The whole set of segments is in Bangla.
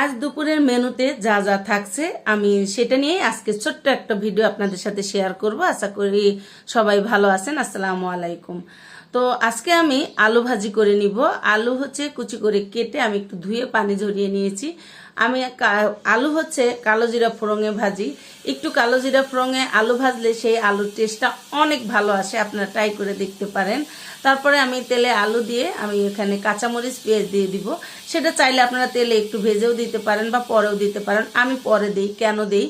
আজ দুপুরের মেনুতে যা যা থাকছে, আমি সেটা নিয়ে আজকে ছোট্ট একটা ভিডিও আপনাদের সাথে শেয়ার করব। আশা করি সবাই ভালো আছেন, আসসালামু আলাইকুম। তো আজকে আমি আলু ভাজি করে নিব। আলু হচ্ছে কুচি করে কেটে আমি একটু ধুয়ে পানি ঝরিয়ে নিয়েছি। আমি আলু হচ্ছে কালো জিরা ফোড়ঙে ভাজি। একটু কালো জিরা ফোড়ঙে আলু ভাজলে সেই আলুর টেস্টটা অনেক ভালো আসে, আপনারা ট্রাই করে দেখতে পারেন। তারপরে আমি তেলে আলু দিয়ে আমি এখানে কাঁচামরিচ পেঁয়াজ দিয়ে দিব। সেটা চাইলে আপনারা তেলে একটু ভেজেও দিতে পারেন বা পরেও দিতে পারেন। আমি পরে দিই, কেন দিই?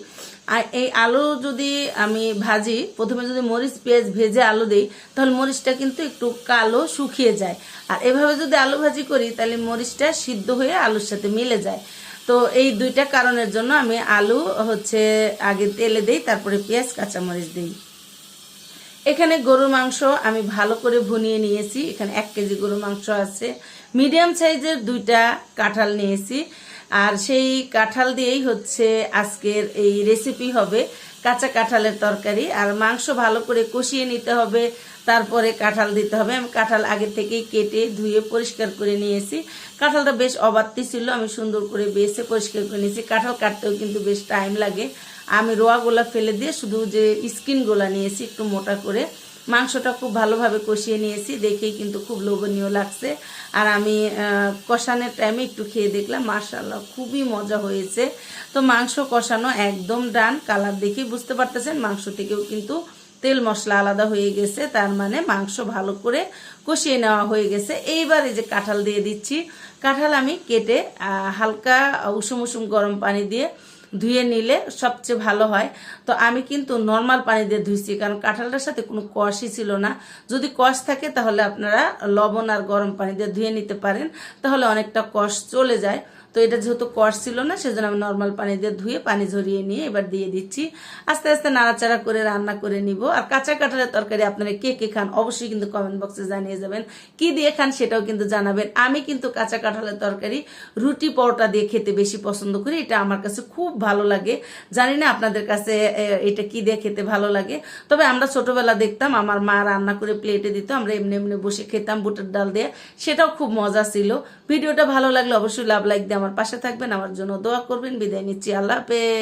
আর এই আলু যদি আমি ভাজি, প্রথমে যদি মরিচ, পেঁয়াজ ভেজে আলু দিই, তাহলে মরিচটা কিন্তু একটু কালো শুকিয়ে যায়। আর এভাবে যদি আলু ভাজি করি, তাহলে মরিচটা সিদ্ধ হয়ে আলুর সাথে মিলে যায়। তো এই দুইটা কারণের জন্য আমি আলু হচ্ছে আগে তেলে দিই, তারপরে পেঁয়াজ, কাঁচামরিচ দিই। এখানে গরুর মাংস আমি ভালো করে ভুনিয়ে নিয়েছি। এখানে এক কেজি গরুর মাংস আছে। মিডিয়াম সাইজের দুইটা কাঁঠাল নিয়েছি। আর সেই কাঁঠাল দিয়েই হচ্ছে আজকের এই রেসিপি হবে। কাঁচা কাঁঠালের তরকারি। আর মাংস ভালো করে কষিয়ে নিতে হবে, তারপরে কাঁঠাল দিতে হবে। আমি কাঁঠাল আগে থেকেই কেটে ধুয়ে পরিষ্কার করে নিয়েছি। কাঁঠালটা বেশ অবাত্তি ছিল, আমি সুন্দর করে বেছে পরিষ্কার করে নিয়েছি। কাঁঠাল কাটতেও কিন্তু বেশ টাইম লাগে। আমি রোয়াগুলা ফেলে দিয়ে শুধু যে স্কিনগুলা নিয়েছি, একটু মোটা করে। মাংসটা খুব ভালোভাবে কষিয়ে নিয়েছি, দেখেই কিন্তু খুব লোভনীয় লাগছে। আর আমি কষানোর টাইমে একটু খেয়ে দেখলাম মার্শাল্লাহ খুবই মজা হয়েছে। তো মাংস কষানো একদম ডান কালার দেখেই বুঝতে পারতেছেন, মাংস থেকেও কিন্তু তেল মশলা আলাদা হয়ে গেছে, তার মানে মাংস ভালো করে কষিয়ে নেওয়া হয়ে গেছে। এইবার এই যে কাঁঠাল দিয়ে দিচ্ছি, কাঁঠাল আমি কেটে হালকা উষুম উষুম গরম পানি দিয়ে ধুয়ে নিলে সবচেয়ে ভালো হয়। তো আমি কিন্তু নর্মাল পানি দিয়ে ধুইছি, কারণ কাঁঠালটার সাথে কোনো কষই ছিল না। যদি কষ থাকে তাহলে আপনারা লবণ আর গরম পানি দিয়ে ধুয়ে নিতে পারেন, তাহলে অনেকটা কষ চলে যায়। তো এটা যেহেতু কষ ছিল না, সেজন্য আমি নর্মাল পানি দিয়ে ধুয়ে পানি ঝরিয়ে নিয়ে এবার দিয়ে দিচ্ছি। আস্তে আস্তে নাড়াচাড়া করে রান্না করে নিব। আর কাঁচা কাঁঠালের তরকারি আপনারা কে কে খান অবশ্যই কিন্তু কমেন্ট বক্সে জানিয়ে যাবেন। কি দিয়ে খান সেটাও কিন্তু জানাবেন। আমি কিন্তু কাঁচা কাঁঠালের তরকারি রুটি পরোটা দিয়ে খেতে বেশি পছন্দ করি। এটা আমার কাছে খুব ভালো লাগে। জানি না আপনাদের কাছে এটা কি দিয়ে খেতে ভালো লাগে। তবে আমরা ছোটবেলা দেখতাম, আমার মা রান্না করে প্লেটে দিত, আমরা এমনি এমনি বসে খেতাম বুটের ডাল দিয়ে। সেটাও খুব মজা ছিল। ভিডিওটা ভালো লাগলে অবশ্যই লাভ লাইক দিয়ে আমার পাশে থাকবেন আমার জন্য দোয়া করবেন। বিদায় নিচ্ছি আল্লাহ হাফেজ।